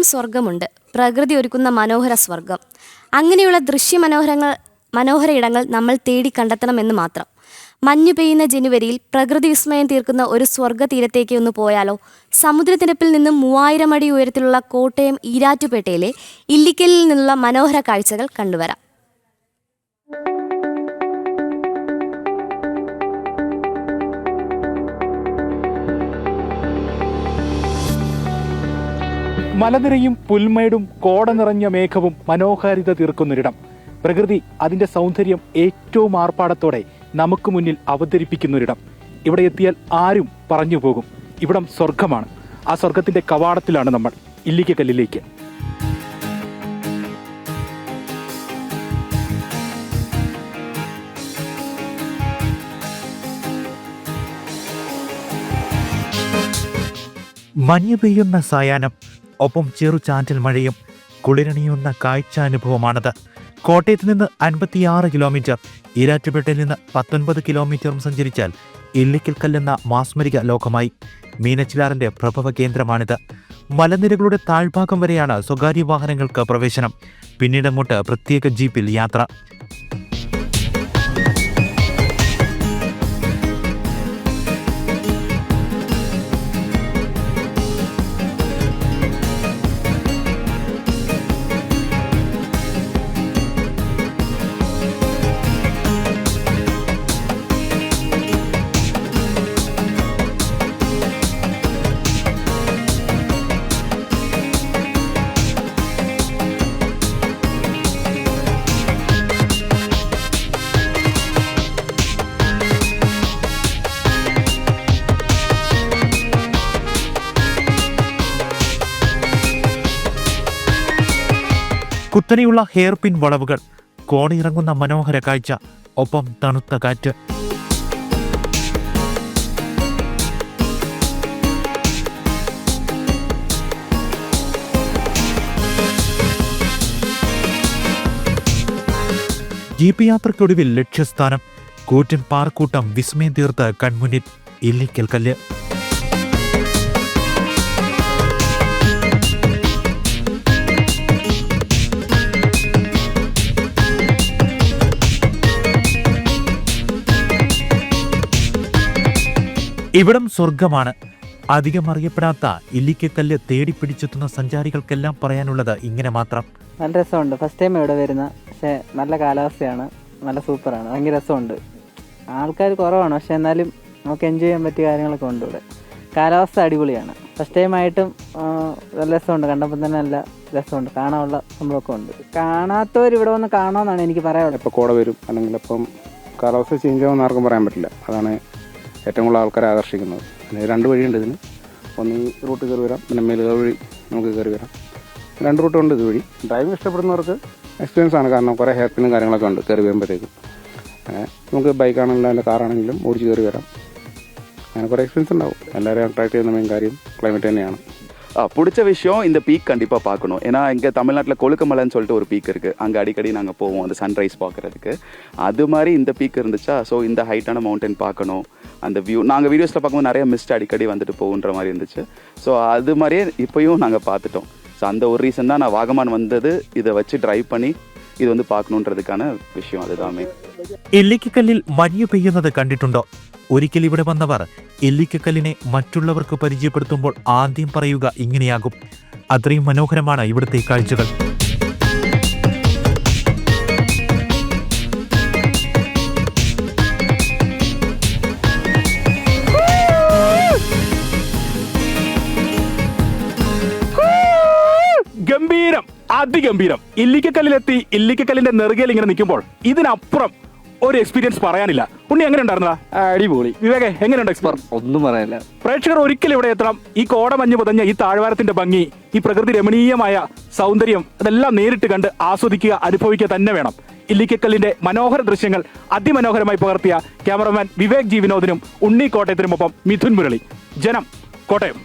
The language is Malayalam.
ഇനിയും സ്വർഗമുണ്ട് പ്രകൃതി ഒരുക്കുന്ന മനോഹര സ്വർഗം അങ്ങനെയുള്ള ദൃശ്യ മനോഹരങ്ങൾ മനോഹര ഇടങ്ങൾ നമ്മൾ തേടി കണ്ടെത്തണമെന്ന് മാത്രം. മഞ്ഞു പെയ്യുന്ന ജനുവരിയിൽ പ്രകൃതി വിസ്മയം തീർക്കുന്ന ഒരു സ്വർഗ തീരത്തേക്ക് ഒന്ന് പോയാലോ? സമുദ്രനിരപ്പിൽ നിന്നും മൂവായിരം അടി ഉയരത്തിലുള്ള കോട്ടയം ഈരാറ്റുപേട്ടയിലെ ഇല്ലിക്കലിൽ നിന്നുള്ള മനോഹര കാഴ്ചകൾ കണ്ടുവരാം. മലനിരയും പുൽമേടും കോട നിറഞ്ഞ മേഘവും മനോഹാരിത തീർക്കുന്നൊരിടം. പ്രകൃതി അതിന്റെ സൗന്ദര്യം ഏറ്റവും ആർപ്പാടത്തോടെ നമുക്ക് മുന്നിൽ അവതരിപ്പിക്കുന്നൊരിടം. ഇവിടെ എത്തിയാൽ ആരും പറഞ്ഞു പോകും. ഇവിടം സ്വർഗമാണ് ആ സ്വർഗത്തിന്റെ കവാടത്തിലാണ് നമ്മൾ. ഇല്ലിക്കക്കല്ലിലേക്ക് മഞ്ഞു പെയ്യുന്ന സായാഹ്നം ഒപ്പം ചെറുചാറ്റൽ മഴയും കുളിരണിയുന്ന കാഴ്ചാനുഭവമാണത്. കോട്ടയത്ത് നിന്ന് അൻപത്തിയാറ് കിലോമീറ്റർ ഈരാറ്റുപേട്ടയിൽ നിന്ന് പത്തൊൻപത് കിലോമീറ്ററും സഞ്ചരിച്ചാൽ ഇല്ലിക്കൽ കല്ലെന്ന മാസ്മരിക ലോകമായി. മീനച്ചിലാറിന്റെ പ്രഭവ കേന്ദ്രമാണിത്. മലനിരകളുടെ താഴ്ഭാഗം വരെയാണ് സ്വകാര്യ വാഹനങ്ങൾക്ക് പ്രവേശനം. പിന്നീട് അങ്ങോട്ട് പ്രത്യേക ജീപ്പിൽ യാത്ര. കുത്തനെയുള്ള ഹെയർ പിൻ വളവുകൾ കോണിയിറങ്ങുന്ന മനോഹര കാഴ്ച ഒപ്പം തണുത്ത കാറ്റ്. ജീപ്പ് യാത്രയ്ക്കൊടുവിൽ ലക്ഷ്യസ്ഥാനം കൂറ്റൻ പാർക്കൂട്ടം വിസ്മയം തീർത്ത് കൺമുന്നിൽ ഇല്ലിക്കൽ കല്ല് ഇവിടം സ്വർഗമാണ്. അധികം അറിയപ്പെടാത്ത ഇല്ലിക്കക്കല്ല് തേടിപ്പിടിച്ചെത്തുന്ന സഞ്ചാരികൾക്കെല്ലാം പറയാനുള്ളത് ഇങ്ങനെ മാത്രം. നല്ല രസമുണ്ട്. ഫസ്റ്റ് ടൈം ഇവിടെ വരുന്ന. പക്ഷേ നല്ല കാലാവസ്ഥയാണ്. നല്ല സൂപ്പറാണ്. ഭയങ്കര രസമുണ്ട്. ആൾക്കാർ കുറവാണ്. പക്ഷേ എന്നാലും നമുക്ക് എൻജോയ് ചെയ്യാൻ പറ്റിയ കാര്യങ്ങളൊക്കെ ഉണ്ട് ഇവിടെ. കാലാവസ്ഥ അടിപൊളിയാണ്. ഫസ്റ്റ് ടൈം ആയിട്ടും നല്ല രസമുണ്ട്. കണ്ടപ്പോൾ തന്നെ നല്ല രസമുണ്ട്. കാണാനുള്ള സംഭവമൊക്കെ ഉണ്ട്. കാണാത്തവർ ഇവിടെ വന്ന് കാണാമെന്നാണ് എനിക്ക് പറയാനുള്ളത്. ഇപ്പോൾ കോട വരും? അല്ലെങ്കിൽ ഇപ്പം കാലാവസ്ഥ ചേഞ്ച് ആവുമെന്ന് ആർക്കും പറയാൻ പറ്റില്ല. അതാണ് ഏറ്റവും കൂടുതൽ ആൾക്കാരെ ആകർഷിക്കുന്നത്. പിന്നെ രണ്ട് വഴിയുണ്ട് ഇതിന്. ഒന്ന് റൂട്ട് കയറി വരാം പിന്നെ മേലുക വഴി നമുക്ക് കയറി വരാം. രണ്ട് റൂട്ടുണ്ട് ഇതുവഴി ഡ്രൈവിംഗ് ഇഷ്ടപ്പെടുന്നവർക്ക് എക്സ്പീരിയൻസ് ആണ് കാരണം കുറേ ഹെയർ കാര്യങ്ങളൊക്കെ ഉണ്ട് കയറി വരുമ്പോഴത്തേക്കും. അങ്ങനെ നമുക്ക് ബൈക്കാണെങ്കിലും അല്ല കാറാണെങ്കിലും ഓടിച്ച് കയറി വരാം. അങ്ങനെ കുറേ എക്സ്പീരിയൻസ് ഉണ്ടാവും. എല്ലാവരെയും അട്രാക്ട് ചെയ്യുന്ന മെയിൻ കാര്യം ക്ലൈമറ്റ് തന്നെയാണ്. பிடிச்ச விஷயம் இந்த பீக் கண்டிப்பாக பார்க்கணும் ஏன்னா இங்கே தமிழ்நாட்டில் கொழுக்கமலைன்னு சொல்லிட்டு ஒரு பீக் இருக்குது அங்கே அடிக்கடி நாங்கள் போவோம் அந்த சன்ரைஸ் பார்க்குறதுக்கு அது மாதிரி இந்த பீக் இருந்துச்சா ஸோ இந்த ஹைட்டான மவுண்டன் பார்க்கணும் அந்த வியூ நாங்கள் வீடியோஸில் பார்க்கும்போது நிறைய மிஸ்ட் அடிக்கடி வந்துட்டு போகுன்ற மாதிரி இருந்துச்சு ஸோ அது மாதிரியே இப்போயும் நாங்கள் பார்த்துட்டோம் ஸோ அந்த ஒரு ரீசன் தான் நான் வாகமான் வந்தது இதை வச்சு ட்ரைவ் பண்ணி இது வந்து பார்க்கணுன்றதுக்கான விஷயம் அதுதாமே ഇല്ലിക്കക്കല്ലിൽ മഞ്ഞു പെയ്യുന്നത് കണ്ടിട്ടുണ്ടോ ഒരിക്കൽ ഇവിടെ വന്നവർ എല്ലിക്കക്കല്ലിനെ മറ്റുള്ളവർക്ക് പരിചയപ്പെടുത്തുമ്പോൾ ആദ്യം പറയുക ഇങ്ങനെയാകും. അത്രയും മനോഹരമാണ് ഇവിടുത്തെ കാഴ്ചകൾ. ഗംഭീരം അതിഗംഭീരം. ഇല്ലിക്കക്കല്ലിലെത്തി ഇല്ലിക്കക്കല്ലിന്റെ നെറുകയിൽ ഇങ്ങനെ നിൽക്കുമ്പോൾ ഇതിനപ്പുറം ഒരു എക്സ്പീരിയൻസ് പറയാനില്ല. ഉണ്ണി എങ്ങനെ ഉണ്ടായിരുന്നതാ അടിപൊളി. വിവേകെ എങ്ങനെയുണ്ട് എക്സ്പീരിയൻസ് ഒന്നും പറയാനില്ല. പ്രേക്ഷകർ ഒരിക്കലും ഇവിടെ എത്തണം. ഈ കോടമഞ്ഞ് പുതഞ്ഞ ഈ താഴ്വാരത്തിന്റെ ഭംഗി ഈ പ്രകൃതി രമണീയമായ സൗന്ദര്യം അതെല്ലാം നേരിട്ട് കണ്ട് ആസ്വദിക്കുക അനുഭവിക്കുക തന്നെ വേണം. ഇല്ലിക്കക്കല്ലിന്റെ മനോഹര ദൃശ്യങ്ങൾ അതിമനോഹരമായി പകർത്തിയ ക്യാമറമാൻ വിവേക് ജി വിനോദിനും ഉണ്ണി കോട്ടയത്തിനുമൊപ്പം മിഥുൻ മുരളി. ജനം കോട്ടയം.